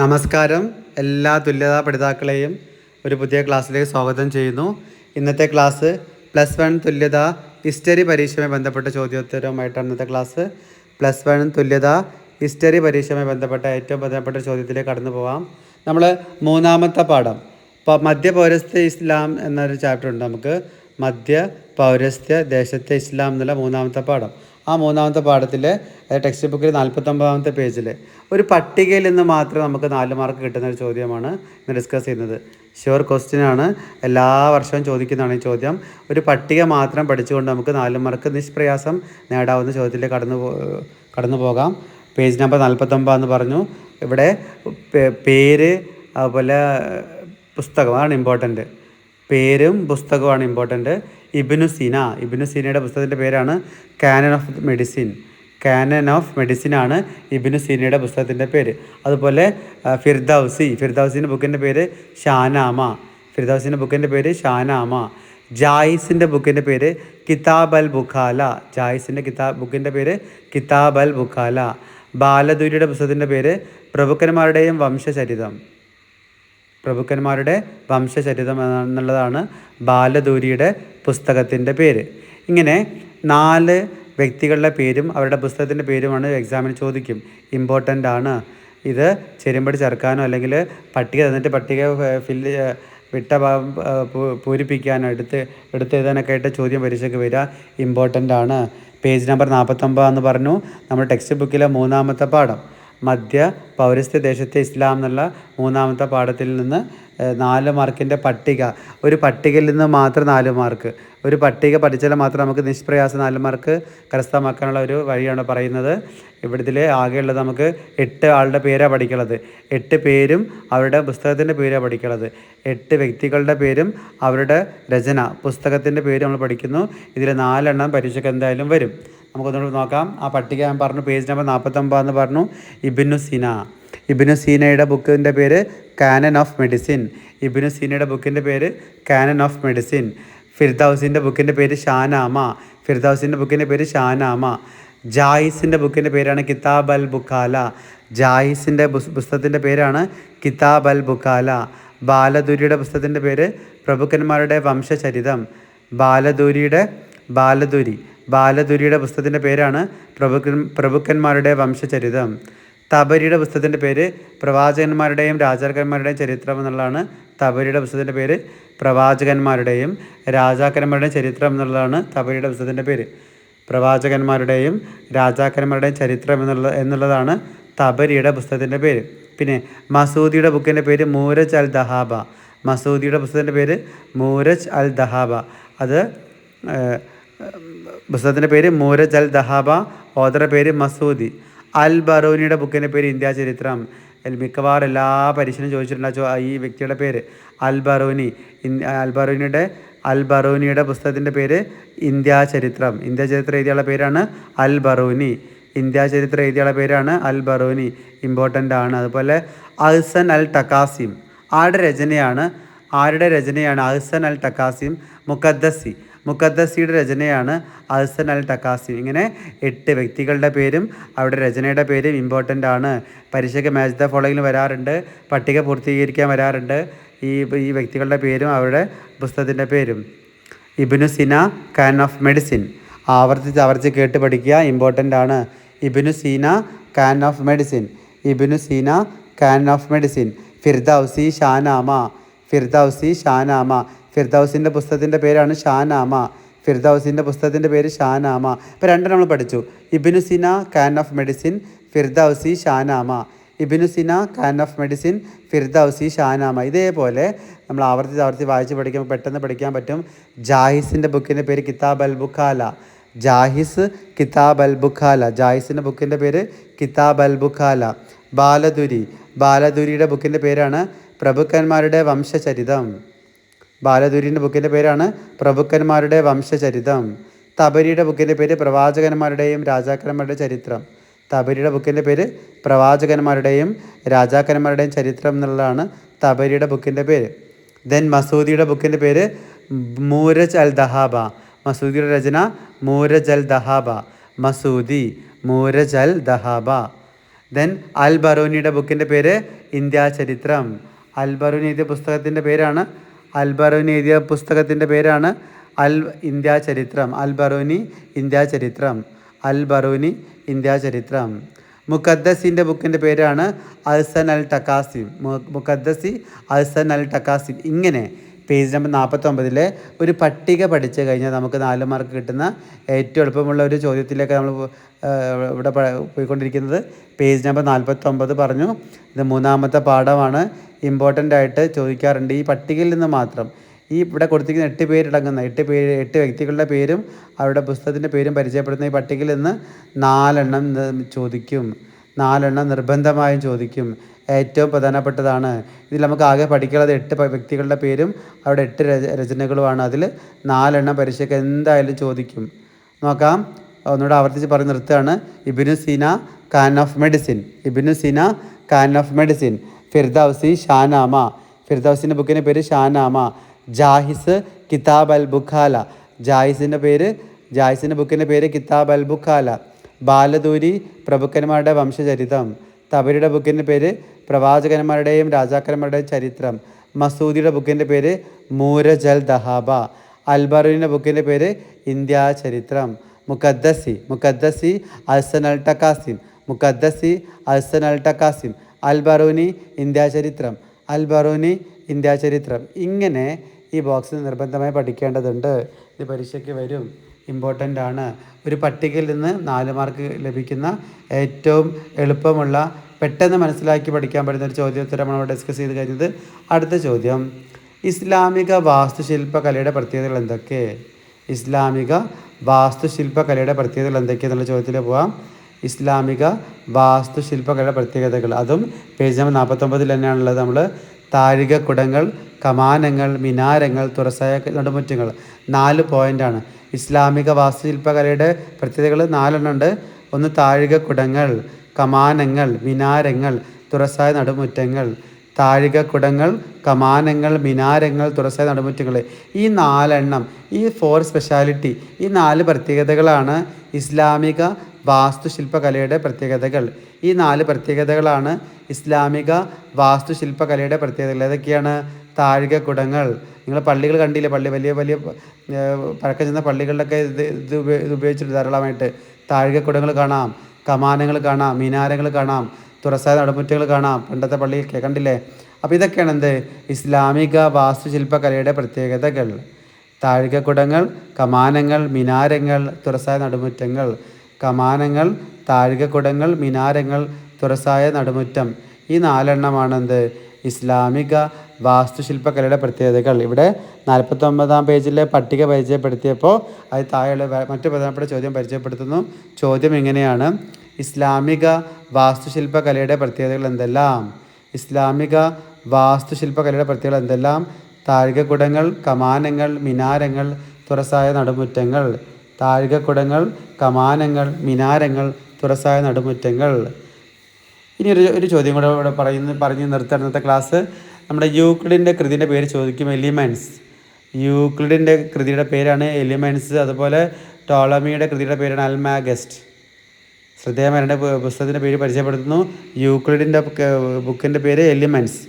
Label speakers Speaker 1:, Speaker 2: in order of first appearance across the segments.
Speaker 1: നമസ്കാരം. എല്ലാ തുല്യതാ പഠിതാക്കളെയും ഒരു പുതിയ ക്ലാസ്സിലേക്ക് സ്വാഗതം ചെയ്യുന്നു. ഇന്നത്തെ ക്ലാസ് പ്ലസ് വൺ തുല്യത ഹിസ്റ്ററി പരീക്ഷയുമായി ബന്ധപ്പെട്ട ചോദ്യോത്തരവുമായിട്ടാണ് ഇന്നത്തെ ക്ലാസ്. പ്ലസ് വൺ തുല്യത ഹിസ്റ്ററി പരീക്ഷയുമായി ബന്ധപ്പെട്ട ഏറ്റവും പ്രധാനപ്പെട്ട ചോദ്യത്തിലേക്ക് കടന്നു പോകാം നമ്മൾ മൂന്നാമത്തെ പാഠം. ഇപ്പോൾ മധ്യ പൗരസ്ത്യ ഇസ്ലാം എന്നൊരു ചാപ്റ്റർ ഉണ്ട് നമുക്ക്. മധ്യ പൗരസ്ത്യ ദേശത്തെ ഇസ്ലാം എന്നുള്ള മൂന്നാമത്തെ പാഠം. ആ മൂന്നാമത്തെ പാഠത്തിലെ ടെക്സ്റ്റ് ബുക്കിൽ നാൽപ്പത്തൊമ്പതാമത്തെ പേജിൽ ഒരു പട്ടികയിൽ നിന്ന് മാത്രം നമുക്ക് നാല് മാർക്ക് കിട്ടുന്ന ഒരു ചോദ്യമാണ് ഇന്ന് ഡിസ്കസ് ചെയ്യുന്നത്. ഷുവർ ക്വസ്റ്റ്യൻ ആണ്. എല്ലാ വർഷവും ചോദിക്കുന്നതാണ് ഈ ചോദ്യം. ഒരു പട്ടിക മാത്രം പഠിച്ചുകൊണ്ട് നമുക്ക് നാല് മാർക്ക് നിഷ്പ്രയാസം നേടാവുന്ന ചോദ്യത്തിലേക്ക് കടന്നു കടന്നു പോകാം. പേജ് നമ്പർ നാൽപ്പത്തൊമ്പതെന്ന് പറഞ്ഞു. ഇവിടെ പേര് അതുപോലെ പുസ്തകമാണ് ഇമ്പോർട്ടന്റ് പേരും പുസ്തകമാണ് ഇമ്പോർട്ടന്റ് ഇബിനു സീന. ഇബിനു സീനയുടെ പുസ്തകത്തിന്റെ പേരാണ് Canon of Medicine. Canon of Medicine ആണ് ഇബിനു സീനയുടെ പുസ്തകത്തിന്റെ പേര്. അതുപോലെ ഫിർദൌസി. ഫിർദൌസിന്റെ ബുക്കിന്റെ പേര് ഷാനാമ. ഫിർദൌസിന്റെ ബുക്കിന്റെ പേര് ഷാനാമ. ജായിസിന്റെ ബുക്കിന്റെ പേര് കിതാബ് അൽ ബുഖാല. ജായിസിന്റെ കിതാബ് ബുക്കിന്റെ പേര് കിതാബ് അൽ ബുഖാല. ബാലദൂരിയുടെ പുസ്തകത്തിന്റെ പേര് പ്രഭുക്കന്മാരുടെയും വംശചരിതം. പ്രഭുക്കന്മാരുടെ വംശചരിതം എന്നുള്ളതാണ് ബാലദൂരിയുടെ പുസ്തകത്തിന്റെ പേര്. ഇങ്ങനെ നാല് വ്യക്തികളുടെ പേരും അവരുടെ പുസ്തകത്തിന്റെ പേരുമാണ് എക്സാമിന് ചോദിക്കും. ഇമ്പോർട്ടന്റ് ആണ്. ഇത് ചെരുമ്പടി ചേർക്കാനോ അല്ലെങ്കിൽ പട്ടിക തന്നിട്ട് പട്ടിക ഫില്ല് വിട്ട ഭാഗം പൂരിപ്പിക്കാനോ എടുത്ത് എടുത്ത് എഴുതാനൊക്കെ ആയിട്ട് ചോദ്യം പരീക്ഷയ്ക്ക് വരിക ഇമ്പോർട്ടന്റ് ആണ്. പേജ് നമ്പർ നാൽപ്പത്തൊമ്പതെന്ന് പറഞ്ഞു. നമ്മുടെ ടെക്സ്റ്റ് ബുക്കിലെ മൂന്നാമത്തെ പാഠം. മധ്യ പൗരസ്ത്യ ദേശത്തെ ഇസ്ലാം എന്നുള്ള മൂന്നാമത്തെ പാഠത്തിൽ നിന്ന് നാല് മാർക്കിന്റെ പട്ടിക. ഒരു പട്ടികയിൽ നിന്ന് മാത്രം നാല് മാർക്ക്. ഒരു പട്ടിക പഠിച്ചാൽ മാത്രം നമുക്ക് നിഷ്പ്രയാസം നാല് മാർക്ക് കരസ്ഥമാക്കാനുള്ള ഒരു വഴിയാണ് പറയുന്നത്. ഇവിടത്തിൽ ആകെയുള്ളത് നമുക്ക് എട്ട് ആളുടെ പേരാണ് പഠിക്കുന്നത് എട്ട് പേരും അവരുടെ പുസ്തകത്തിന്റെ പേരാണ് പഠിക്കുന്നത് എട്ട് വ്യക്തികളുടെ പേരും അവരുടെ രചന പുസ്തകത്തിന്റെ പേര് നമ്മൾ പഠിക്കുന്നു. ഇതിൽ നാലെണ്ണം പരീക്ഷയ്ക്ക് എന്തായാലും വരും. നമുക്കൊന്നുകൂടി നോക്കാം. ആ പട്ടിക ഞാൻ പറഞ്ഞു പേജ് നമ്പർ നാൽപ്പത്തൊമ്പതെന്ന് പറഞ്ഞു. ഇബിനു സീന. ഇബിനു സീനയുടെ ബുക്കിന്റെ പേര് കാനൻ ഓഫ് മെഡിസിൻ ഇബിനു സീനയുടെ ബുക്കിന്റെ പേര് കാനൻ ഓഫ് മെഡിസിൻ ഫിർദൌസിന്റെ ബുക്കിന്റെ പേര് ഷാനാമ. ഫിർദൌസിന്റെ ബുക്കിന്റെ പേര് ഷാനാമ. ജായിസിന്റെ ബുക്കിന്റെ പേരാണ് കിതാബ് അൽ ബുക്കാല ജായിസിന്റെ പുസ്തകത്തിന്റെ പേരാണ് കിതാബ് അൽ ബുക്കാല ബാലദൂരിയുടെ പുസ്തകത്തിന്റെ പേര് പ്രഭുക്കന്മാരുടെ വംശചരിതം. ബാലദൂരിയുടെ ബാലദൂരി. ബാലദുരിയുടെ പുസ്തകത്തിന്റെ പേരാണ് പ്രഭുക്കൻ പ്രഭുക്കന്മാരുടെ വംശചരിതം. തബരിയുടെ പുസ്തകത്തിന്റെ പേര് പ്രവാചകന്മാരുടെയും രാജാക്കന്മാരുടെയും ചരിത്രം എന്നുള്ളതാണ്. തബരിയുടെ പുസ്തകത്തിന്റെ പേര് പ്രവാചകന്മാരുടെയും രാജാക്കന്മാരുടെയും ചരിത്രം എന്നുള്ളതാണ് തബരിയുടെ പുസ്തകത്തിന്റെ പേര്. പ്രവാചകന്മാരുടെയും രാജാക്കന്മാരുടെയും ചരിത്രം എന്നുള്ള എന്നുള്ളതാണ് തബരിയുടെ പുസ്തകത്തിന്റെ പേര്. പിന്നെ മസൂദിയുടെ ബുക്കിന്റെ പേര് മൂരജ് അൽ ദഹാബ. മസൂദിയുടെ പുസ്തകത്തിന്റെ പേര് മൂരജ് അൽ ദഹാബ. അത് പുസ്തകത്തിന്റെ പേര് മൂരജ് അൽ ദഹാബ ഓദറുടെ പേര് മസൂദി. അൽ ബറൂനിയുടെ ബുക്കിന്റെ പേര് ഇന്ത്യ ചരിത്രം. മിക്കവാറും എല്ലാ പരീക്ഷണം ചോദിച്ചിട്ടുണ്ടോ ഈ വ്യക്തിയുടെ പേര് അൽ ബറൂനി. അൽ ബറൂനിയുടെ അൽ ബറൂനിയുടെ പുസ്തകത്തിന്റെ പേര് ഇന്ത്യ ചരിത്രം. ഇന്ത്യ ചരിത്രം എഴുതിയുള്ള പേരാണ് അൽ ബറൂനി. ഇന്ത്യ ചരിത്രം എഴുതിയുള്ള പേരാണ് അൽ ബറൂനി. ഇമ്പോർട്ടന്റ് ആണ്. അതുപോലെ അഹ്സൻ അൽ ടക്കാസിം. ആരുടെ രചനയാണ്? ആരുടെ രചനയാണ് അഹ്സൻ അൽ ടക്കാസിം? മുഖദ്ദസി. മുഖദ്ദസിയുടെ രചനയാണ് അഹ്സൻ അൽ തക്കാസി ഇങ്ങനെ എട്ട് വ്യക്തികളുടെ പേരും അവരുടെ രചനയുടെ പേരും ഇമ്പോർട്ടന്റ് ആണ്. പരീക്ഷയ്ക്ക് മാച്ച് ദ ഫോളോയിൽ വരാറുണ്ട്. പട്ടിക പൂർത്തീകരിക്കാൻ വരാറുണ്ട്. ഈ ഈ വ്യക്തികളുടെ പേരും അവരുടെ പുസ്തകത്തിന്റെ പേരും. Ibn Sina canon of medicine ആവർത്തിച്ച് ആവർത്തിച്ച് കേട്ട് പഠിക്കുക ഇമ്പോർട്ടന്റ് ആണ്. Ibn Sina Canon of Medicine Ibn Sina Canon of Medicine Firdausi Shahnama Firdausi Shahnama. ഫിർദൌസിന്റെ പുസ്തകത്തിന്റെ പേരാണ് ഷാനാമ. ഫിർദൌസിന്റെ പുസ്തകത്തിന്റെ പേര് ഷാനാമ. ഇപ്പോൾ രണ്ടും നമ്മൾ പഠിച്ചു. Ibn Sina Canon of Medicine Firdausi Shahnama. Ibn Sina Canon of Medicine Firdausi Shahnama. ഇതേപോലെ നമ്മൾ ആവർത്തി ആവർത്തി വായിച്ച് പഠിക്കുമ്പോൾ പെട്ടെന്ന് പഠിക്കാൻ പറ്റും. ജാഹിസിന്റെ ബുക്കിന്റെ പേര് കിതാബ് അൽ ബുഖാല. ജാഹിസ് കിതാബ് അൽ ബുഖാല. ജാഹിസിന്റെ ബുക്കിന്റെ പേര് കിതാബ് അൽ ബുഖാല. ബാലദുരി. ബാലദുരിയുടെ ബുക്കിന്റെ പേരാണ് പ്രഭുക്കന്മാരുടെ വംശചരിതം. ബാലദുരിന്റെ ബുക്കിന്റെ പേരാണ് പ്രഭുക്കന്മാരുടെ വംശചരിതം. തബരിയുടെ ബുക്കിന്റെ പേര് പ്രവാചകന്മാരുടെയും രാജാക്കന്മാരുടെയും ചരിത്രം. തബരിയുടെ ബുക്കിന്റെ പേര് പ്രവാചകന്മാരുടെയും രാജാക്കന്മാരുടെയും ചരിത്രം എന്നുള്ളതാണ് തബരിയുടെ ബുക്കിന്റെ പേര്. ദെൻ മസൂദിയുടെ ബുക്കിന്റെ പേര് മൂരജ് അൽ ദഹാബ. മസൂദിയുടെ രചന മൂരജ് അൽ ദഹാബ. മസൂദി മൂരജ് അൽ ദഹാബ. ദെൻ അൽ ബറൂനിയുടെ ബുക്കിന്റെ പേര് ഇന്ത്യ ചരിത്രം. അൽ ബറൂനി എഴുതിയ പുസ്തകത്തിന്റെ പേരാണ്. അൽ ബറൂനി എഴുതിയ പുസ്തകത്തിന്റെ പേരാണ് അൽ ഇന്ത്യ ചരിത്രം. അൽബറൂനി ഇന്ത്യ ചരിത്രം. അൽബറൂനി ഇന്ത്യ ചരിത്രം. മുഖദ്ദസിന്റെ ബുക്കിന്റെ പേരാണ് അൽസൻ അൽ ടക്കാസിം മുഖദ്ദസി അൽസൻ അൽ ടക്കാസിം ഇങ്ങനെ പേജ് നമ്പർ നാൽപ്പത്തൊമ്പതിലെ ഒരു പട്ടിക പഠിച്ചു കഴിഞ്ഞാൽ നമുക്ക് നാല് മാർക്ക് കിട്ടുന്ന ഏറ്റവും എളുപ്പമുള്ള ഒരു ചോദ്യത്തിലേക്ക് നമ്മൾ ഇവിടെ പോയിക്കൊണ്ടിരിക്കുന്നത്. പേജ് നമ്പർ നാൽപ്പത്തൊമ്പത് പറഞ്ഞു. ഇത് മൂന്നാമത്തെ പാഠമാണ്. ഇമ്പോർട്ടന്റ് ആയിട്ട് ചോദിക്കാറുണ്ട്. ഈ പട്ടികയിൽ നിന്ന് മാത്രം. ഈ ഇവിടെ കൊടുത്തിരിക്കുന്ന എട്ട് പേരടങ്ങുന്ന എട്ട് പേര് എട്ട് വ്യക്തികളുടെ പേരും അവരുടെ പുസ്തകത്തിന്റെ പേരും പരിചയപ്പെടുന്ന ഈ പട്ടികയിൽ നിന്ന് നാലെണ്ണം ചോദിക്കും. നാലെണ്ണം നിർബന്ധമായും ചോദിക്കും. ഏറ്റവും പ്രധാനപ്പെട്ടതാണ്. ഇതിൽ നമുക്ക് ആകെ പഠിക്കാനുള്ളത് എട്ട് വ്യക്തികളുടെ പേരും അവരുടെ എട്ട് രച രചനകളുമാണ്. അതിൽ നാലെണ്ണം പരീക്ഷയ്ക്ക് എന്തായാലും ചോദിക്കും. നോക്കാം. ഒന്നുകൂടെ ആവർത്തിച്ച് പറഞ്ഞ് നിർത്തുകയാണ്. Ibn Sina Canon of Medicine. Ibn Sina Canon of Medicine. Firdausi Shahnama. ഫിർദൌസിന്റെ ബുക്കിന്റെ പേര് ഷാനാമ. ജാഹിസ് കിതാബ് അൽ ബുഖാല. ജാഹിസിന്റെ പേര് ജാഹിസിന്റെ ബുക്കിന്റെ പേര് കിതാബ് അൽ ബുഖാല. ബാലദൂരി പ്രഭുക്കന്മാരുടെ വംശചരിതം. തബരിയുടെ ബുക്കിന്റെ പേര് പ്രവാചകന്മാരുടെയും രാജാക്കന്മാരുടെയും ചരിത്രം. മസൂദിയുടെ ബുക്കിന്റെ പേര് മൂരജൽ ദഹാബ. അൽബറുവിന്റെ ബുക്കിന്റെ പേര് ഇന്ത്യ ചരിത്രം. മുക്കദ്ദസി മുക്കദ്ദസി അൽസൻ അൽ ടക്കാസിം മുക്കദ്ദസി അൽസൻ അൽ ടക്കാസിം അൽ ഇന്ത്യ ചരിത്രം. അൽ ഇന്ത്യ ചരിത്രം. ഇങ്ങനെ ഈ ബോക്സ് നിർബന്ധമായി പഠിക്കേണ്ടതുണ്ട്. ഇത് പരീക്ഷയ്ക്ക് വരും. ഇമ്പോർട്ടന്റ് ആണ്. ഒരു പട്ടികയിൽ നിന്ന് നാല് മാർക്ക് ലഭിക്കുന്ന ഏറ്റവും എളുപ്പമുള്ള പെട്ടെന്ന് മനസ്സിലാക്കി പഠിക്കാൻ പറ്റുന്ന ഒരു ചോദ്യോത്തരമാണ് നമ്മൾ ഡിസ്കസ് ചെയ്ത് കഴിഞ്ഞത്. അടുത്ത ചോദ്യം. ഇസ്ലാമിക വാസ്തുശില്പകലയുടെ പ്രത്യേകതകൾ എന്തൊക്കെ? ഇസ്ലാമിക വാസ്തുശില്പകലയുടെ പ്രത്യേകതകൾ എന്തൊക്കെ എന്നുള്ള ചോദ്യത്തിൽ പോവാം. ഇസ്ലാമിക വാസ്തുശില്പകലയുടെ പ്രത്യേകതകൾ. അതും പേജ് നമ്പർ നാൽപ്പത്തൊമ്പതിൽ തന്നെയാണുള്ളത് നമ്മൾ താഴികക്കുടങ്ങൾ കമാനങ്ങൾ മിനാരങ്ങൾ തുറസായ നടുമുറ്റങ്ങൾ. നാല് പോയിന്റാണ് ഇസ്ലാമിക വാസ്തുശില്പകലയുടെ പ്രത്യേകതകൾ നാലെണ്ണം ഉണ്ട്. ഒന്ന് താഴികക്കുടങ്ങൾ കമാനങ്ങൾ മിനാരങ്ങൾ തുറസായ നടുമുറ്റങ്ങൾ. താഴികക്കുടങ്ങൾ കമാനങ്ങൾ മിനാരങ്ങൾ തുറസായ നടുമുറ്റങ്ങൾ. ഈ നാലെണ്ണം ഈ ഫോർ സ്പെഷ്യാലിറ്റി ഈ നാല് പ്രത്യേകതകളാണ് ഇസ്ലാമിക വാസ്തുശില്പകലയുടെ പ്രത്യേകതകൾ. ഈ നാല് പ്രത്യേകതകളാണ് ഇസ്ലാമിക വാസ്തുശില്പകലയുടെ പ്രത്യേകതകൾ. ഏതൊക്കെയാണ്? താഴികക്കുടങ്ങൾ നിങ്ങൾ പള്ളികൾ കണ്ടില്ലേ? പള്ളി വലിയ വലിയ പഴക്കം ചെന്ന പള്ളികളിലൊക്കെ ഇത് ഇത് ഉപ- ഇത് ഉപയോഗിച്ചിട്ടുണ്ട് ധാരാളമായിട്ട്. താഴികക്കുടങ്ങൾ കാണാം കമാനങ്ങൾ കാണാം മിനാരങ്ങൾ കാണാം തുറസായ നടമുറ്റകൾ കാണാം. പണ്ടത്തെ പള്ളിയൊക്കെ കണ്ടില്ലേ? അപ്പോൾ ഇതൊക്കെയാണ് എന്ത്? ഇസ്ലാമിക വാസ്തുശില്പകലയുടെ പ്രത്യേകതകൾ. താഴികക്കുടങ്ങൾ കമാനങ്ങൾ മിനാരങ്ങൾ തുറസായ നടുമുറ്റങ്ങൾ. കമാനങ്ങൾ താഴികക്കുടങ്ങൾ മിനാരങ്ങൾ തുറസായ നടുമുറ്റം. ഈ നാലെണ്ണമാണെന്ത്? ഇസ്ലാമിക വാസ്തുശില്പകലയുടെ പ്രത്യേകതകൾ. ഇവിടെ നാൽപ്പത്തൊമ്പതാം പേജിലെ പട്ടിക പരിചയപ്പെടുത്തിയപ്പോൾ അത് താഴെ മറ്റു പ്രധാനപ്പെട്ട ചോദ്യം പരിചയപ്പെടുത്തുന്നു. ചോദ്യം എങ്ങനെയാണ് ഇസ്ലാമിക വാസ്തുശില്പകലയുടെ പ്രത്യേകതകൾ എന്തെല്ലാം? ഇസ്ലാമിക വാസ്തുശില്പകലയുടെ പ്രത്യേകതകൾ എന്തെല്ലാം? താഴികക്കുടങ്ങൾ കമാനങ്ങൾ മിനാരങ്ങൾ തുറസായ നടുമുറ്റങ്ങൾ. താഴികക്കുടങ്ങൾ കമാനങ്ങൾ മിനാരങ്ങൾ തുറസായ നടുമുറ്റങ്ങൾ. ഇനി ഒരു ഒരു ചോദ്യം കൂടെ ഇവിടെ പറയുന്ന പറഞ്ഞ് ഇന്നത്തെ ക്ലാസ് നമ്മുടെ യൂക്ലിഡിന്റെ കൃതിന്റെ പേര് ചോദിക്കും എലിമെൻസ്. യൂക്ലിഡിന്റെ കൃതിയുടെ പേരാണ് എലിമെൻസ്. അതുപോലെ ടോളമിയുടെ കൃതിയുടെ പേരാണ് അൽമാഗസ്റ്റ്. ശ്രദ്ധേയമാരുടെ പുസ്തകത്തിന്റെ പേര് പരിചയപ്പെടുത്തുന്നു. യൂക്ലിഡിന്റെ ബുക്കിന്റെ പേര് എലിമെൻസ്.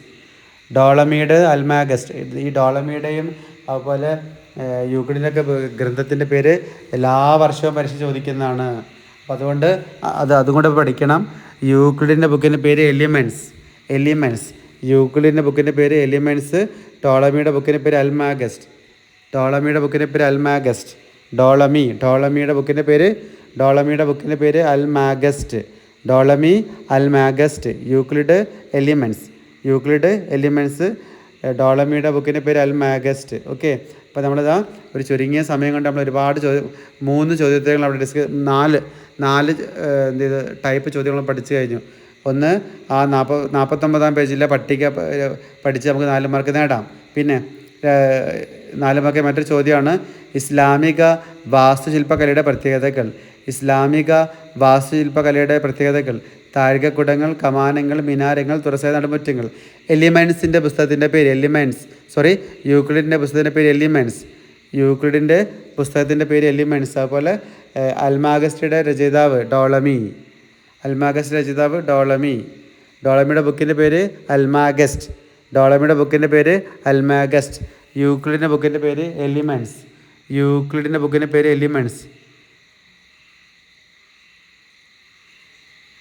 Speaker 1: ഡോളമിയുടെ അൽമാഗസ്റ്റ്. ഈ ഡോളമിയുടെയും അതുപോലെ ഏഹ്, യൂക്ലിഡിന്റെയൊക്കെ ഗ്രന്ഥത്തിന്റെ പേര് എല്ലാ വർഷവും പരീക്ഷ ചോദിക്കുന്നതാണ്. അപ്പം അതുകൊണ്ട് അത് അതും കൂടെ പഠിക്കണം. യൂക്ലിഡിന്റെ ബുക്കിന്റെ പേര് എലിമെൻസ്. എലിമെൻസ്. യൂക്ലിഡിന്റെ ബുക്കിന്റെ പേര് എലിമെൻസ്. ടോളമിയുടെ ബുക്കിന്റെ പേര് അൽമാഗസ്റ്റ്. ടോളമിയുടെ ബുക്കിന്റെ പേര് അൽമാഗസ്റ്റ്. ഡോളമി. ഡോളമിയുടെ ബുക്കിന്റെ പേര് ഡോളമിയുടെ ബുക്കിന്റെ പേര് Almagest. Ptolemy Almagest. Euclid Elements. Euclid Elements. ഡോളമിയുടെ ബുക്കിന്റെ പേര് അൽമാഗസ്റ്റ്. ഓക്കെ. അപ്പോൾ നമ്മളിതാ ഒരു ചുരുങ്ങിയ സമയം കൊണ്ട് നമ്മൾ ഒരുപാട് ചോദ്യം മൂന്ന് ചോദ്യോത്തരങ്ങൾ അവിടെ ഡിസ്ക നാല് നാല് എന്ത് ചെയ്ത് ടൈപ്പ് ചോദ്യങ്ങൾ പഠിച്ചു കഴിഞ്ഞു. ഒന്ന് ആ നാൽപ്പ നാൽപ്പത്തൊമ്പതാം പേജിലെ പട്ടിക പഠിച്ച് നമുക്ക് നാല് മാർക്ക് നേടാം. പിന്നെ നാല് മാർക്ക് മറ്റൊരു ചോദ്യമാണ് ഇസ്ലാമിക വാസ്തുശില്പകലയുടെ പ്രത്യേകതകൾ. ഇസ്ലാമിക വാസ്തുശില്പകലയുടെ പ്രത്യേകതകൾ താഴികക്കുടങ്ങൾ കമാനങ്ങൾ മിനാരങ്ങൾ തുറസായ നടുമുറ്റങ്ങൾ എലിമെൻസിന്റെ പുസ്തകത്തിന്റെ പേര് എലിമെൻസ് സോറി യൂക്ലിഡിന്റെ പുസ്തകത്തിന്റെ പേര് എലിമെൻസ് യൂക്ലിഡിന്റെ പുസ്തകത്തിന്റെ പേര് എലിമെൻസ് അതുപോലെ അൽമാഗസ്റ്റിയുടെ രചയിതാവ് ഡോളമി അൽമാഗസ്റ്റ് രചയിതാവ് ഡോളമി ഡോളമിയുടെ ബുക്കിന്റെ പേര് അൽമാഗസ്റ്റ് ഡോളമിയുടെ ബുക്കിന്റെ പേര് അൽമാഗസ്റ്റ് യൂക്ലിഡിന്റെ ബുക്കിന്റെ പേര് എലിമെൻസ് യൂക്ലിഡിന്റെ ബുക്കിന്റെ പേര് എലിമെന്റ്സ്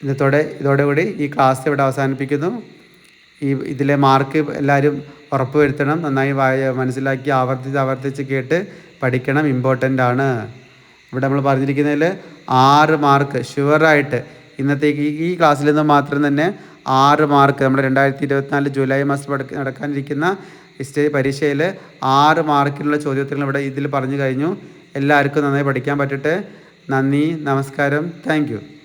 Speaker 1: ഇന്നത്തോടെ ഇതോടുകൂടി ഈ ക്ലാസ് ഇവിടെ അവസാനിപ്പിക്കുന്നു. ഈ ഇതിലെ മാർക്ക് എല്ലാവരും ഉറപ്പുവരുത്തണം നന്നായി വായ മനസ്സിലാക്കി ആവർത്തിച്ച് ആവർത്തിച്ച് കേട്ട് പഠിക്കണം. ഇമ്പോർട്ടന്റ് ആണ്. ഇവിടെ നമ്മൾ പറഞ്ഞിരിക്കുന്നതിൽ ആറ് മാർക്ക് ഷുവറായിട്ട് ഇന്നത്തെ ഈ ക്ലാസ്സിൽ നിന്ന് മാത്രം തന്നെ ആറ് മാർക്ക് നമ്മുടെ രണ്ടായിരത്തി ഇരുപത്തിനാല് ജൂലൈ മാസം നടക്ക- നടക്കാനിരിക്കുന്ന ഹിസ്റ്ററി പരീക്ഷയിൽ ആറ് മാർക്കിനുള്ള ചോദ്യോത്തരങ്ങൾ ഇവിടെ ഇതിൽ പറഞ്ഞു കഴിഞ്ഞു. എല്ലാവർക്കും നന്നായി പഠിക്കാൻ പറ്റട്ടെ. നന്ദി നമസ്കാരം. താങ്ക്